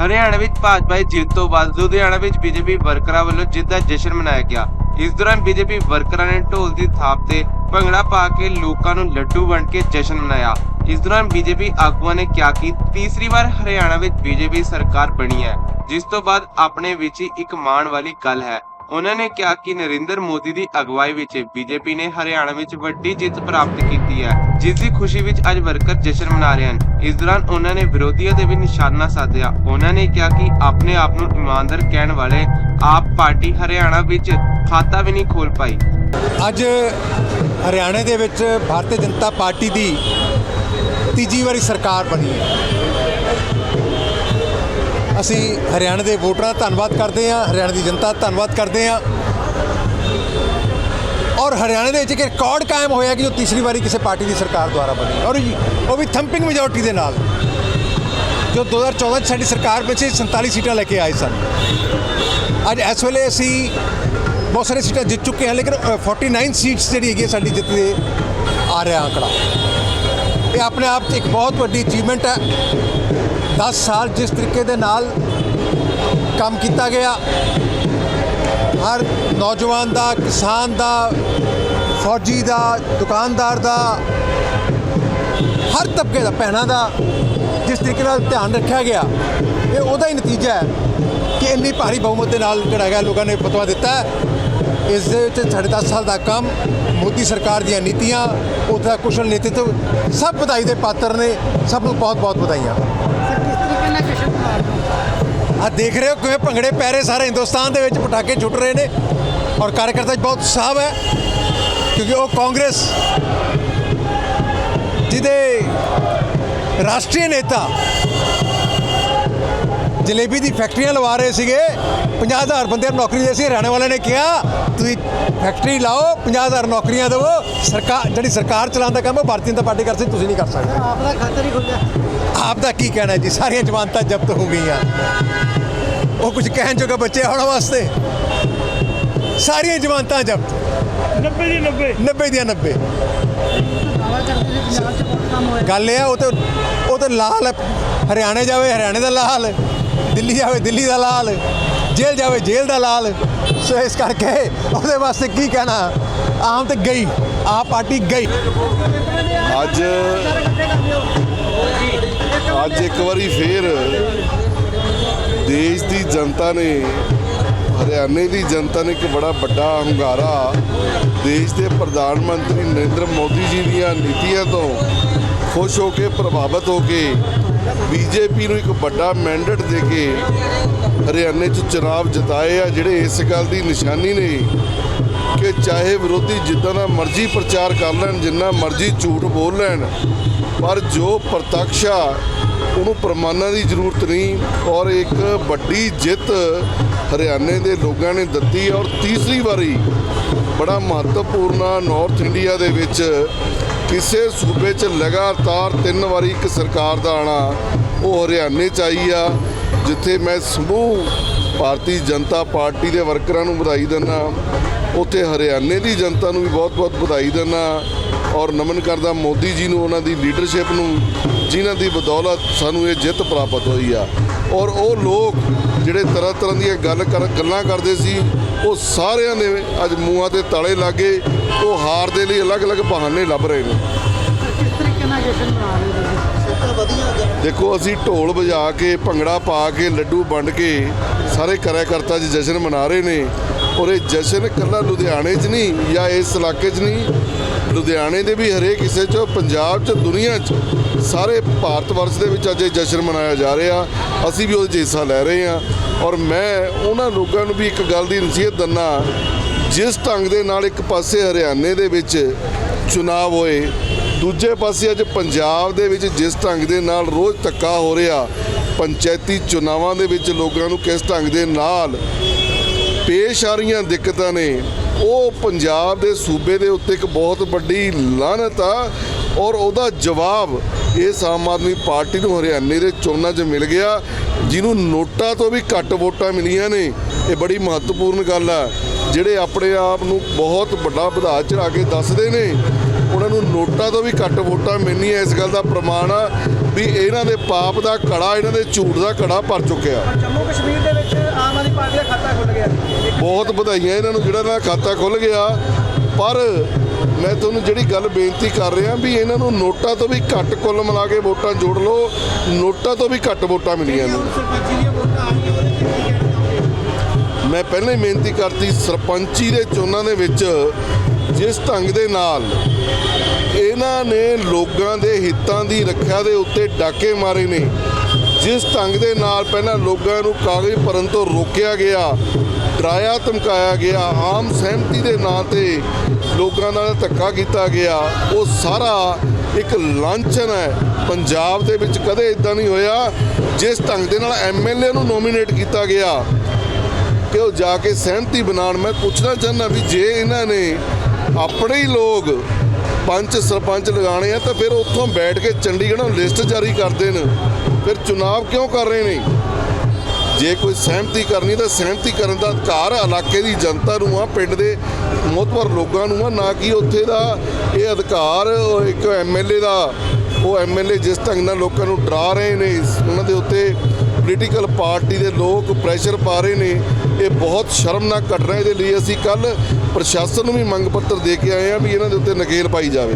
ਹਰਿਆਣਾ ਵਿੱਚ ਭਾਜਪਾ ਦੀ ਜਿੱਤ ਤੋਂ ਬਾਅਦ ਲੁਧਿਆਣਾ ਵਿੱਚ ਬੀਜੇਪੀ ਵਰਕਰਾਂ ਵੱਲੋਂ ਜਿੱਤ ਦਾ ਜਸ਼ਨ ਮਨਾਇਆ ਗਿਆ। ਇਸ ਦੌਰਾਨ ਬੀਜੇਪੀ ਵਰਕਰਾਂ ਨੇ ਢੋਲ ਦੀ ਥਾਪ ਤੇ ਭੰਗੜਾ ਪਾ ਕੇ ਲੋਕਾਂ ਨੂੰ ਲੱਡੂ ਵੰਡ ਕੇ ਜਸ਼ਨ ਮਨਾਇਆ। ਇਸ ਦੌਰਾਨ ਬੀਜੇਪੀ ਆਗੂਆਂ ਨੇ ਕਿਹਾ ਕਿ ਤੀਸਰੀ ਵਾਰ ਹਰਿਆਣਾ ਵਿੱਚ ਬੀਜੇਪੀ ਸਰਕਾਰ ਬਣੀ ਹੈ, ਜਿਸ ਤੋਂ ਬਾਅਦ ਆਪਣੇ ਵਿੱਚ ਹੀ ਇੱਕ ਮਾਣ ਵਾਲੀ ਗੱਲ ਹੈ। ਉਹਨਾਂ ਨੇ ਕਿਹਾ ਕਿ ਨਰਿੰਦਰ ਮੋਦੀ ਦੀ ਅਗਵਾਈ ਵਿੱਚ ਬੀਜੇਪੀ ਨੇ ਹਰਿਆਣਾ ਵਿੱਚ ਵੱਡੀ ਜਿੱਤ ਪ੍ਰਾਪਤ ਕੀਤੀ ਹੈ, ਜਿਸ ਦੀ ਖੁਸ਼ੀ ਵਿੱਚ ਅੱਜ ਵਰਕਰ ਜਸ਼ਨ ਮਨਾ ਰਹੇ ਹਨ। ਇਸ ਦੌਰਾਨ ਉਹਨਾਂ ਨੇ ਵਿਰੋਧੀਆਂ ਦੇ ਵੀ ਨਿਸ਼ਾਨਾ ਸਾਧਿਆ। ਉਹਨਾਂ ਨੇ ਕਿਹਾ ਕਿ ਆਪਣੇ ਆਪ ਨੂੰ ਇਮਾਨਦਾਰ ਕਹਿਣ ਵਾਲੇ ਆਪ ਪਾਰਟੀ ਹਰਿਆਣਾ ਵਿੱਚ ਖਾਤਾ ਵੀ ਨਹੀਂ ਖੋਲ ਪਾਈ। ਅੱਜ ਹਰਿਆਣੇ ਦੇ ਵਿੱਚ ਭਾਰਤੀ ਜਨਤਾ ਪਾਰਟੀ ਦੀ ਤੀਜੀ ਵਾਰੀ ਸਰਕਾਰ ਬਣੀ ਹੈ। ਅਸੀਂ ਹਰਿਆਣੇ ਦੇ ਵੋਟਰਾਂ ਦਾ ਧੰਨਵਾਦ ਕਰਦੇ ਹਾਂ ਹਰਿਆਣਾ ਦੀ ਜਨਤਾ ਦਾ ਧੰਨਵਾਦ ਕਰਦੇ ਹਾਂ। ਔਰ ਹਰਿਆਣੇ ਦੇ ਵਿੱਚ ਇੱਕ ਰਿਕਾਰਡ ਕਾਇਮ ਹੋਇਆ ਕਿ ਜੋ ਤੀਸਰੀ ਵਾਰੀ ਕਿਸੇ ਪਾਰਟੀ ਦੀ ਸਰਕਾਰ ਦੁਆਰਾ ਬਣੀ ਔਰ ਉਹ ਵੀ ਥੰਪਿੰਗ ਮੈਜੋਰਟੀ ਦੇ ਨਾਲ। ਜੋ 2014 ਚ ਸਾਡੀ ਸਰਕਾਰ ਵਿੱਚ 47 ਸੀਟਾਂ ਲੈ ਕੇ ਆਏ ਸਨ। ਅੱਜ ਇਸ ਵੇਲੇ ਅਸੀਂ ਬਹੁਤ ਸਾਰੀ ਸੀਟਾਂ ਜਿੱਤ ਚੁੱਕੇ ਹਾਂ ਲੇਕਿਨ ਅ, 49 ਸੀਟਸ ਜਿਹੜੀ ਹੈਗੀ ਹੈ ਸਾਡੀ ਜਿੱਤ ਦੇ ਆ ਰਿਹਾ ਅੰਕੜਾ ਇਹ ਆਪਣੇ ਆਪ 'ਚ ਇੱਕ ਬਹੁਤ ਵੱਡੀ ਅਚੀਵਮੈਂਟ ਹੈ। 10 ਸਾਲ ਜਿਸ ਤਰੀਕੇ ਦੇ ਨਾਲ ਕੰਮ ਕੀਤਾ ਗਿਆ, ਹਰ ਨੌਜਵਾਨ ਦਾ, ਕਿਸਾਨ ਦਾ, ਫੌਜੀ ਦਾ, ਦੁਕਾਨਦਾਰ ਦਾ, ਹਰ ਤਬਕੇ ਦਾ, ਭੈਣਾਂ ਦਾ ਜਿਸ ਤਰੀਕੇ ਨਾਲ ਧਿਆਨ ਰੱਖਿਆ ਗਿਆ, ਇਹ ਉਹਦਾ ਹੀ ਨਤੀਜਾ ਹੈ ਕਿ ਇੰਨੀ ਭਾਰੀ ਬਹੁਮਤ ਦੇ ਨਾਲ ਜਿਹੜਾ ਹੈਗਾ ਲੋਕਾਂ ਨੇ ਫਤਵਾ ਦਿੱਤਾ ਇਸ ਦੇ ਵਿੱਚ ਸਾਢੇ 10 ਸਾਲ ਦਾ ਕੰਮ, ਮੋਦੀ ਸਰਕਾਰ ਦੀਆਂ ਨੀਤੀਆਂ ਉਹਦਾ ਕੁਸ਼ਲ ਨੇਤਰਤਵ ਸਭ ਵਧਾਈ ਦੇ ਪਾਤਰ ਨੇ, ਸਭ ਨੂੰ ਬਹੁਤ ਬਹੁਤ ਵਧਾਈਆਂ। ਆ ਦੇਖ ਰਹੇ ਹੋ ਕਿਵੇਂ ਭੰਗੜੇ ਪੈ ਰਹੇ ਸਾਰੇ ਹਿੰਦੁਸਤਾਨ ਦੇ ਵਿੱਚ, ਪਟਾਕੇ ਛੁੱਟ ਰਹੇ ਨੇ ਔਰ ਕਾਰਜਕਰਤਾ 'ਚ ਬਹੁਤ ਉਤਸ਼ਾਹ ਹੈ ਕਿਉਂਕਿ ਉਹ ਕਾਂਗਰਸ ਜਿਹਦੇ ਰਾਸ਼ਟਰੀ ਨੇਤਾ ਜਲੇਬੀ ਦੀ ਫੈਕਟਰੀਆਂ ਲਵਾ ਰਹੇ ਸੀਗੇ। 50000 ਬੰਦੇ ਨੂੰ ਨੌਕਰੀ ਦੇ ਸੀ ਹਰਿਆਣਾ ਵਾਲਿਆਂ ਨੇ ਕਿਹਾ ਤੁਸੀਂ ਫੈਕਟਰੀ ਲਾਓ 50000 ਨੌਕਰੀਆਂ ਦਿਵੋ। ਸਰਕਾਰ ਜਿਹੜੀ ਸਰਕਾਰ ਚਲਾਉਣ ਦਾ ਕੰਮ ਉਹ ਭਾਰਤੀ ਜਨਤਾ ਪਾਰਟੀ ਕਰ ਸਕਦੀ ਤੁਸੀਂ ਨਹੀਂ ਕਰ ਸਕਦੇ। ਆਪ ਦਾ ਖਾਤਾ ਨਹੀਂ ਖੁੱਲਿਆ ਆਪ ਦਾ ਕੀ ਕਹਿਣਾ ਜੀ? ਸਾਰੀਆਂ ਜ਼ਮਾਨਤਾਂ ਜ਼ਬਤ ਹੋ ਗਈਆਂ। ਉਹ ਕੁਝ ਕਹਿਣ ਜੋਗਾ ਬੱਚੇ ਆਉਣ ਵਾਸਤੇ। ਸਾਰੀਆਂ ਜ਼ਮਾਨਤਾਂ ਜ਼ਬਤ। 90 ਦੀ 90 90 ਦੀਆਂ 90 ਦਾਵਾ ਕਰਦੇ ਸੀ ਪੰਜਾਬ 'ਚ ਬਹੁਤ ਕੰਮ ਹੋਇਆ। ਗੱਲ ਇਹ ਹੈ ਉਹ ਤੇ ਉਹ ਤੇ ਲਾਲ ਹੈ। ਹਰਿਆਣੇ ਜਾਵੇ ਹਰਿਆਣੇ ਦਾ ਲਾਲ ਦਿੱਲੀ ਜਾਵੇ, ਦਿੱਲੀ ਦਾ ਲਾਲ, ਜੇਲ੍ਹ ਜਾਵੇ, ਜੇਲ੍ਹ ਦਾ ਲਾਲ। ਸੋ ਇਸ ਕਰਕੇ ਉਹਦੇ ਵਾਸਤੇ ਕੀ ਕਹਿਣਾ? ਆਮ ਤੇ ਗਈ ਆ ਪਾਰਟੀ ਗਈ। ਅੱਜ ਅੱਜ ਇੱਕ ਵਾਰੀ ਫੇਰ ਦੇਸ਼ ਦੀ ਜਨਤਾ ਨੇ, ਹਰਿਆਣੇ ਦੀ ਜਨਤਾ ਨੇ ਇੱਕ ਬੜਾ ਵੱਡਾ ਹੰਗਾਰਾ ਦੇਸ਼ ਦੇ ਪ੍ਰਧਾਨ ਮੰਤਰੀ ਨਰਿੰਦਰ ਮੋਦੀ ਜੀ ਦੀਆਂ ਨੀਤੀਆਂ ਤੋਂ ਖੁਸ਼ ਹੋ ਕੇ, ਪ੍ਰਭਾਵਿਤ ਹੋ ਕੇ ਬੀਜੇਪੀ ਨੂੰ ਇੱਕ ਵੱਡਾ ਮੈਂਡੇਟ ਦੇ ਕੇ ਹਰਿਆਣੇ 'ਚ ਚੁਣਾਵ ਜਿਤਾਏ ਆ, ਜਿਹੜੇ ਇਸ ਗੱਲ ਦੀ ਨਿਸ਼ਾਨੀ ਨੇ ਕਿ ਚਾਹੇ ਵਿਰੋਧੀ ਜਿੱਦਾਂ ਦਾ ਮਰਜ਼ੀ ਪ੍ਰਚਾਰ ਕਰ ਲੈਣ, ਜਿੰਨਾ ਮਰਜ਼ੀ ਝੂਠ ਬੋਲ ਲੈਣ, ਪਰ ਜੋ ਪ੍ਰਤੱਖ ਆ, ਉਹਨੂੰ ਪ੍ਰਮਾਣਾਂ ਦੀ ਜ਼ਰੂਰਤ ਨਹੀਂ। ਔਰ ਇੱਕ ਵੱਡੀ ਜਿੱਤ ਹਰਿਆਣੇ ਦੇ ਲੋਕਾਂ ਨੇ ਦਿੱਤੀ ਔਰ ਤੀਸਰੀ ਵਾਰੀ ਬੜਾ ਮਹੱਤਵਪੂਰਨ ਆ ਨਾਰਥ ਇੰਡੀਆ ਦੇ ਵਿੱਚ ਕਿਸੇ ਸੂਬੇ 'ਚ ਲਗਾਤਾਰ ਤਿੰਨ ਵਾਰੀ ਇੱਕ ਸਰਕਾਰ ਦਾ ਆਣਾ, ਉਹ ਹਰਿਆਣੇ 'ਚ ਆਈ ਆ, ਜਿੱਥੇ ਮੈਂ ਸਮੂਹ ਭਾਰਤੀ ਜਨਤਾ ਪਾਰਟੀ ਦੇ ਵਰਕਰਾਂ ਨੂੰ ਵਧਾਈ ਦਿੰਦਾ ਉੱਥੇ ਹਰਿਆਣੇ ਦੀ ਜਨਤਾ ਨੂੰ ਵੀ ਬਹੁਤ-ਬਹੁਤ ਵਧਾਈ ਦਿੰਦਾ ਔਰ ਨਮਨ ਕਰਦਾ ਮੋਦੀ ਜੀ ਨੂੰ, ਉਹਨਾਂ ਦੀ ਲੀਡਰਸ਼ਿਪ ਨੂੰ, ਜਿਨ੍ਹਾਂ ਦੀ ਬਦੌਲਤ ਸਾਨੂੰ ਇਹ ਜਿੱਤ ਪ੍ਰਾਪਤ ਹੋਈ ਆ। ਔਰ ਉਹ ਲੋਕ ਜਿਹੜੇ ਤਰ੍ਹਾਂ ਤਰ੍ਹਾਂ ਦੀਆਂ ਗੱਲ ਕਰ ਗੱਲਾਂ ਕਰਦੇ ਸੀ ਉਹ ਸਾਰਿਆਂ ਦੇ ਅੱਜ ਮੂੰਹਾਂ ਤੇ ਤਾਲੇ ਲੱਗੇ ਉਹ ਹਾਰ ਦੇ ਲਈ ਅਲੱਗ-ਅਲੱਗ ਬਹਾਨੇ ਲੱਭ ਰਹੇ ਨੇ। ਕਿਸ ਤਰੀਕੇ ਨਾਲ ਜਸ਼ਨ ਮਨਾ ਰਹੇ ਹੋ ਤੁਸੀਂ? ਦੇਖੋ ਅਸੀਂ ਢੋਲ ਵਜਾ ਕੇ ਭੰਗੜਾ ਪਾ ਕੇ ਲੱਡੂ ਵੰਡ ਕੇ ਸਾਰੇ ਕਾਰਜਕਰਤਾ ਜੀ ਜਸ਼ਨ ਮਨਾ ਰਹੇ ਨੇ। ਔਰ ਇਹ ਜਸ਼ਨ ਇਕੱਲਾ ਲੁਧਿਆਣੇ 'ਚ ਨਹੀਂ ਜਾਂ ਇਸ ਇਲਾਕੇ 'ਚ ਨਹੀਂ ਲੁਧਿਆਣੇ ਦੇ ਵੀ ਹਰੇਕ ਹਿੱਸੇ 'ਚ, ਪੰਜਾਬ 'ਚ, ਦੁਨੀਆ 'ਚ ਸਾਰੇ ਭਾਰਤ ਵਰਸ਼ ਦੇ ਵਿੱਚ ਅੱਜ ਇਹ ਜਸ਼ਨ ਮਨਾਇਆ ਜਾ ਰਿਹਾ। ਅਸੀਂ ਵੀ ਉਹਦੇ 'ਚ ਹਿੱਸਾ ਲੈ ਰਹੇ ਹਾਂ। ਔਰ ਮੈਂ ਉਹਨਾਂ ਲੋਕਾਂ ਨੂੰ ਵੀ ਇੱਕ ਗੱਲ ਦੀ ਨਸੀਹਤ ਦਿੰਦਾ ਜਿਸ ਢੰਗ ਦੇ ਨਾਲ ਇੱਕ ਪਾਸੇ ਹਰਿਆਣੇ ਦੇ ਵਿੱਚ ਚੁਣਾਵ ਹੋਏ, ਦੂਜੇ ਪਾਸੇ ਅੱਜ ਪੰਜਾਬ ਦੇ ਵਿੱਚ ਜਿਸ ਢੰਗ ਦੇ ਨਾਲ ਰੋਜ਼ ਧੱਕਾ ਹੋ ਰਿਹਾ, ਪੰਚਾਇਤੀ ਚੁਣਾਵਾਂ ਦੇ ਵਿੱਚ ਲੋਕਾਂ ਨੂੰ ਕਿਸ ਢੰਗ ਦੇ ਨਾਲ ਪੇਸ਼ ਆ ਰਹੀਆਂ ਦਿੱਕਤਾਂ ਨੇ ਉਹ ਪੰਜਾਬ ਦੇ ਸੂਬੇ ਦੇ ਉੱਤੇ ਇੱਕ ਬਹੁਤ ਵੱਡੀ ਲਾਹਨਤ ਆ ਔਰ ਉਹਦਾ ਜਵਾਬ ਇਸ ਆਮ ਆਦਮੀ ਪਾਰਟੀ ਨੂੰ ਹਰਿਆਣੇ ਦੇ ਚੋਣਾਂ 'ਚ ਮਿਲ ਗਿਆ, ਜਿਹਨੂੰ ਨੋਟਾਂ ਤੋਂ ਵੀ ਘੱਟ ਵੋਟਾਂ ਮਿਲੀਆਂ ਨੇ। ਇਹ ਬੜੀ ਮਹੱਤਵਪੂਰਨ ਗੱਲ ਆ। ਜਿਹੜੇ ਆਪਣੇ ਆਪ ਨੂੰ ਬਹੁਤ ਵੱਡਾ ਵਧਾ ਚੜਾ ਕੇ ਦੱਸਦੇ ਨੇ, ਉਹਨਾਂ ਨੂੰ ਨੋਟਾਂ ਤੋਂ ਵੀ ਘੱਟ ਵੋਟਾਂ ਮਿਲਣੀਆਂ ਇਸ ਗੱਲ ਦਾ ਪ੍ਰਮਾਣ ਆ ਵੀ ਇਹਨਾਂ ਦੇ ਪਾਪ ਦਾ ਘੜਾ, ਇਹਨਾਂ ਦੇ ਝੂਠ ਦਾ ਘੜਾ ਭਰ ਚੁੱਕਿਆ। ਜੰਮੂ ਕਸ਼ਮੀਰ ਦੇ ਵਿੱਚ ਆਮ ਆਦਮੀ ਪਾਰਟੀ ਦਾ ਖਾਤਾ ਖੁੱਲ ਗਿਆ। ਸੀ ਬਹੁਤ ਵਧਾਈਆਂ ਇਹਨਾਂ ਨੂੰ ਜਿਹੜਾ ਨਾ ਖਾਤਾ ਖੁੱਲ ਗਿਆ। ਪਰ ਮੈਂ ਤੁਹਾਨੂੰ ਜਿਹੜੀ ਗੱਲ ਬੇਨਤੀ ਕਰ ਰਿਹਾ ਵੀ ਇਹਨਾਂ ਨੂੰ ਨੋਟਾਂ ਤੋਂ ਵੀ ਘੱਟ ਕੁੱਲ ਮਿਲਾ ਕੇ ਵੋਟਾਂ ਜੋੜ ਲਓ। ਨੋਟਾਂ ਤੋਂ ਵੀ ਘੱਟ ਵੋਟਾਂ ਮਿਲੀਆਂ ਨੇ। ਮੈਂ ਪਹਿਲਾਂ ਹੀ ਬੇਨਤੀ ਕਰਤੀ ਸਰਪੰਚੀ ਦੇ ਚੋਣਾਂ ਦੇ ਵਿੱਚ ਜਿਸ ਢੰਗ ਦੇ ਨਾਲ ਇਹਨਾਂ ਨੇ ਲੋਕਾਂ ਦੇ ਹਿੱਤਾਂ ਦੀ ਰੱਖਿਆ ਦੇ ਉੱਤੇ ਡਾਕੇ ਮਾਰੇ ਨੇ ਜਿਸ ਢੰਗ ਦੇ ਨਾਲ ਪਹਿਲਾਂ ਲੋਕਾਂ ਨੂੰ ਕਾਗਜ਼ ਭਰਨ ਤੋਂ ਰੋਕਿਆ ਗਿਆ, ਡਰਾਇਆ, ਧਮਕਾਇਆ ਗਿਆ, ਆਮ ਸਹਿਮਤੀ ਦੇ ਨਾਂ ਤੇ ਲੋਕਾਂ ਨਾਲ ਧੱਕਾ ਕੀਤਾ ਗਿਆ, ਉਹ ਸਾਰਾ ਇੱਕ ਲਾਂਛਨ ਹੈ। ਪੰਜਾਬ ਦੇ ਵਿੱਚ ਕਦੇ ਇਦਾਂ ਨਹੀਂ ਹੋਇਆ ਜਿਸ ਢੰਗ ਦੇ ਨਾਲ ਐਮਐਲਏ ਨੂੰ ਨੋਮੀਨੇਟ ਕੀਤਾ ਗਿਆ। ਕਿ ਉਹ ਜਾ ਕੇ ਸਹਿਮਤੀ ਬਣਾਉਣ, ਮੈਂ ਪੁੱਛਣਾ ਚਾਹੁੰਦਾ ਵੀ ਜੇ ਇਹਨਾਂ ਨੇ ਆਪਣੇ ਹੀ ਲੋਕ ਪੰਚ ਸਰਪੰਚ ਲਗਾਣੇ ਆ ਤਾਂ ਫਿਰ ਉੱਥੋਂ ਬੈਠ ਕੇ ਚੰਡੀਗੜ੍ਹ ਨੂੰ ਲਿਸਟ ਜਾਰੀ ਕਰਦੇ ਨੇ ਫਿਰ ਚੁਣਾਵ ਕਿਉਂ ਕਰ ਰਹੇ ਨੇ? ਜੇ ਕੋਈ ਸਹਿਮਤੀ ਕਰਨੀ ਤਾਂ ਸਹਿਮਤੀ ਕਰਨ ਦਾ ਅਧਿਕਾਰ ਇਲਾਕੇ ਦੀ ਜਨਤਾ ਨੂੰ ਆ, ਪਿੰਡ ਦੇ ਮੋਤਵਰ ਲੋਕਾਂ ਨੂੰ ਆ, ਨਾ ਕਿ ਉੱਥੇ ਦਾ ਇਹ ਅਧਿਕਾਰ, ਉਹ ਇੱਕ ਐਮਐਲਏ ਦਾ। ਉਹ ਐਮਐਲਏ ਜਿਸ ਢੰਗ ਨਾਲ ਲੋਕਾਂ ਨੂੰ ਡਰਾ ਰਹੇ ਨੇ ਉਹਨਾਂ ਦੇ ਉੱਤੇ ਪੋਲੀਟੀਕਲ ਪਾਰਟੀ ਦੇ ਲੋਕ ਪ੍ਰੈਸ਼ਰ ਪਾ ਰਹੇ ਨੇ, ਇਹ ਬਹੁਤ ਸ਼ਰਮਨਾਕ ਘਟਨਾ ਇਹਦੇ ਲਈ ਅਸੀਂ ਕੱਲ ਪ੍ਰਸ਼ਾਸਨ ਨੂੰ ਵੀ ਮੰਗ ਪੱਤਰ ਦੇ ਕੇ ਆਏ ਆ ਵੀ ਇਹਨਾਂ ਦੇ ਉੱਤੇ ਨਕੇਲ ਪਾਈ ਜਾਵੇ।